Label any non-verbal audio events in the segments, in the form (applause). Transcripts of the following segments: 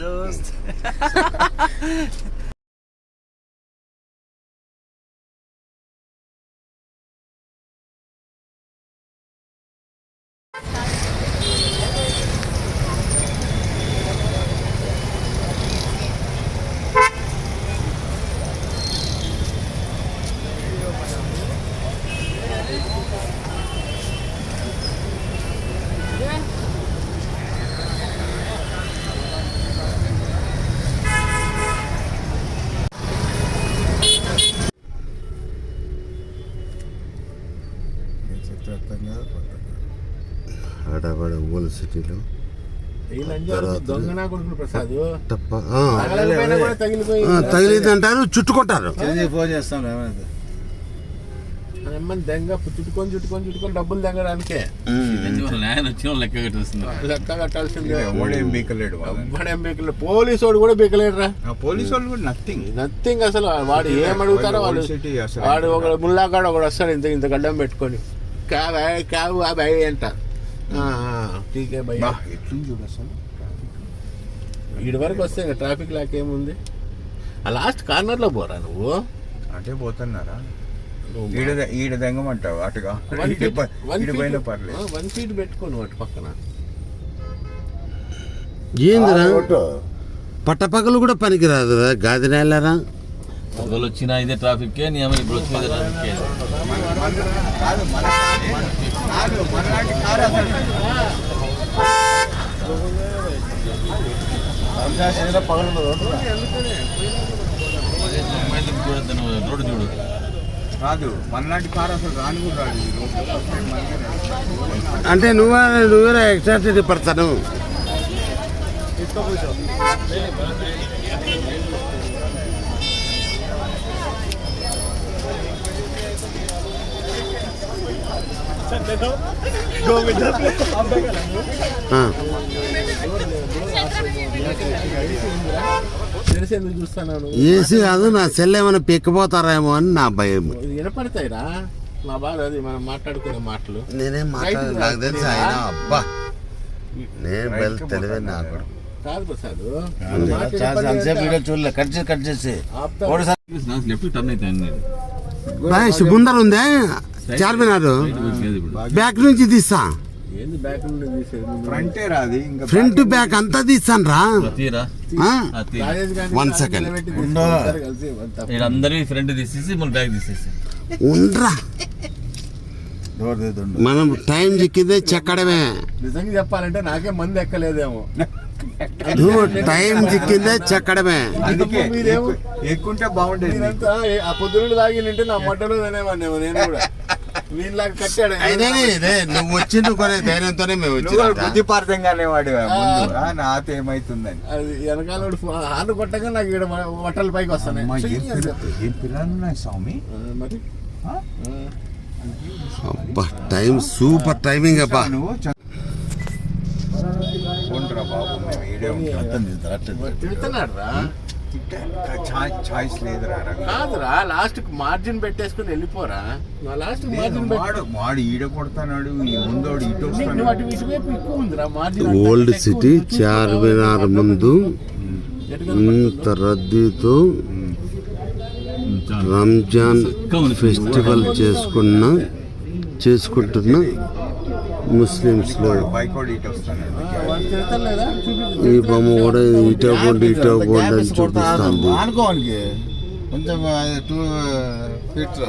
dost. (laughs) కూడా తగిలిపోయి ఆ, తగిలిందంటారు చుట్టుకుంటారు phone చేస్తాం దెంగ చుట్టుకొని చుట్టుకొని చుట్టుకొని డబ్బులు దెంగడానికే. లెక్క కట్టాల్సిందే. బీకలేడు. ఎవ్వడేం పోలీసు వాడు కూడా బీకలేడురా. ఆ పోలీసు వాళ్ళు కూడా నథింగ్. నథింగ్ అసలు. వాడు ఏం అడుగుతారో అసలు వాడు ఒక ముల్లాగాడు ఒకడు వస్తాడు ఇంత ఇంత గడ్డం పెట్టుకొని. క్యాబ్ క్యాబ్ బాయ్ అంట. ఆ, ఆ, టీకే భయ్ బా, ఎట్లుంది చూడు అసలు? ఈడి వరకు వస్తే ఇంకా ట్రాఫిక్ లాక్ ఏముంది? ఆ లాస్ట్ కార్నర్లో పోరా నువ్వు? అంటే పోతున్నారా? ఈడ ఈడ దెంగమంటావు అటుగా? వన్ ఈడ ఫీట్ ప- వన్ ఈడ ఫీట్ పైన పర్లేదు. ఆ, వన్ ఫీట్ పెట్టుకోను వాటి పక్కన. ఏందిరా? పట్టపగలు కూడా పనికిరాదు గాది నేలరా? ఒకళ్ళు వచ్చినా ఇదే ట్రాఫిక్ నీ అమ్మ ఇప్పుడు వచ్చిన ఇదే రోడ్డు చూడు రాదు మనలాంటి కారు అసలు రాని కూడా రాదు అంటే నువ్వు నువ్వే ఎక్సైటెడ్ పడతాను ఆ, తెలిసి ఎందుకు చూస్తున్నాను ఏసీ కాదు నా సెల్ ఏమైనా పెక్కిపోతారేమో అని నా భయం. వినపడతాయిరా. నా బాధ అది మనం మాట్లాడుకునే మాటలు. నేనేం మాట్లాడదు నాకు తెలిసి ఆయన. అబ్బా. నేను బయలు తెలివే నాకు. కాదు ప్రసాద్. అంతసేపు వీడియో చూడలే. కట్ చేసి కట్ చేసి. ముందర ఉందే? చార్మినార్. బ్యాక్ నుంచి తీస్తా. బ్యాక్? ఫ్రంటే రాది ఇంకా ఫ్రంట్ బ్యాక్ అంతా తీస్తాను రా. అంతా. వీళ్ళందరినీ ఫ్రంట్ తీసేసి బ్యాగ్ తీసేసి. ఉండ్రా. మనం టైం చిక్కితే చెక్కడమే. నిజంగా చెప్పాలంటే నాకే మంది ఎక్కలేదేమో. నువ్వు టైం చిక్కిందే చెక్కడమే. ఎక్కుంటే బాగుండేది. ఆ పొద్దున్న తాగి నింటే నా మొట్టలో తినేవాడినేమో నేను కూడా. వీళ్ళకి కట్టాడు. ఇదే నువ్వు వచ్చిండు కొనే ధైర్యంతోనే మేము వచ్చిన బుద్ధిపార్థంగానే వాడు నాతో ఏమైతుందని అది వెనకాల హార్న్ కొట్టగా నాకు ఇక్కడ బట్టల పైకి వస్తాయి అమ్మా, ఏం పిల్లలు స్వామి? మరి. అబ్బా టైం సూపర్ టైమింగ్ అబ్బా. నువ్వు బాబు. అర్థం ఛాయిస్ లేదురా. కాదురా లాస్ట్ మార్జిన్ పెట్టేసుకుని వెళ్ళిపోరా. నా లాస్ట్ మార్జిన్ వాడు వాడు ఈడ కొడతాడు ఈ ముందోడు ఇటు అటు ఇటువైపు ఎక్కువ ఉందిరా మార్జిన్ ఓల్డ్ సిటీ చార్మినార్ ముందు ఇంత రద్దీతో రంజాన్ ఫెస్టివల్ చేసుకున్న చేసుకుంటున్న ముస్లిమ్స్లో ఈ బొమ్మ కూడా ఇటో బోండి ఇటో బోండి అని చూపిస్తుంది. అనుకోనికి కొంచెం టూ ఫీట్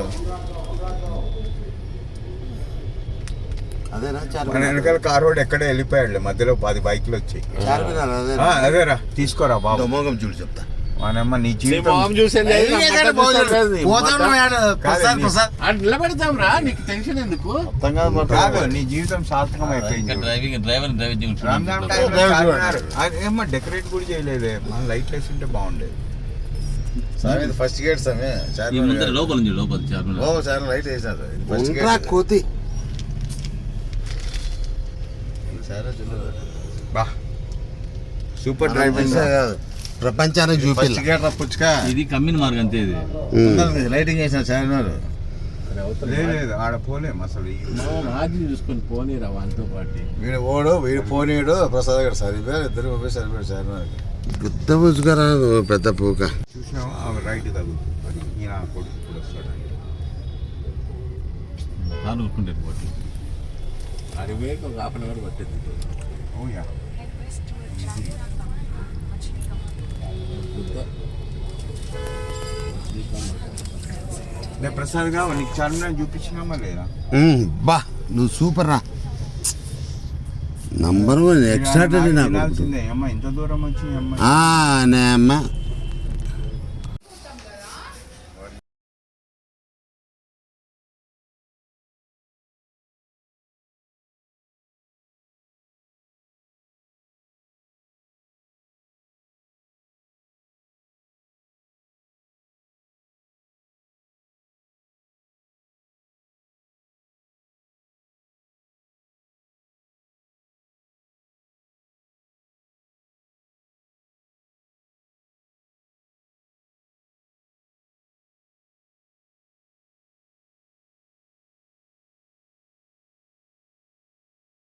అదేనా మన చార్మినార్ వెనకాల కార్ వాడు ఎక్కడ వెళ్ళిపోయాడు మధ్యలో పది బైక్లు వచ్చాయి. అదేరా. తీసుకోరా బాబు. మోగం చూడు చెప్తా. మనమ్మ నీ జీవితం చూసేది నా నిలబెడతాం రా నీకు టెన్షన్ ఎందుకు? జీవితం సార్థకం అయిపోయింది. ఇంకా డ్రైవింగ్ డ్రైవర్ డ్రైవింగ్ డెకరేట్ కూడా చేయలేదే. మన లైట్లు వేసి ఉంటే బాగుండేది ఫస్ట్ గేట్ కాదు. లోపల ఉంది లోపల. ఓ చాలా లైట్ వేసినారు ఇది ఫస్ట్ గేట్ కోతి. Super driving. కాదు ప్రపంచానికి చూపిల్ల. ఇది కమ్మిన మార్గం అంతే ఇది. లైటింగ్ వేసిన చార్మినార్ లేదు లేదు ఆడ అసలు చూసుకొని పోనీరా వాళ్ళతో పాటు. వీడు ఓడు వీడు పోనీడు ప్రసాద్ గారు సరిపోయారు ఇద్దరు పోయి సరిపోయారు చార్మినార్ గుత్త పెద్ద పూక. చూసినావా? ఆమె రైట్ తగ్గుతుంది ఈయన కొడుకు ఇప్పుడు వస్తాడు. ఊరుకుంటే పోటీ. పట్టింది. ఓయా నేను నీకు చార్మినార్ చూపించినామా లేదా? బా నువ్వు సూపర్ రా. నంబర్ వన్ ఎక్స్ట్రాటరీ నాకు అమ్మ ఇంత దూరం వచ్చి అమ్మ. ఆ, నే అమ్మ.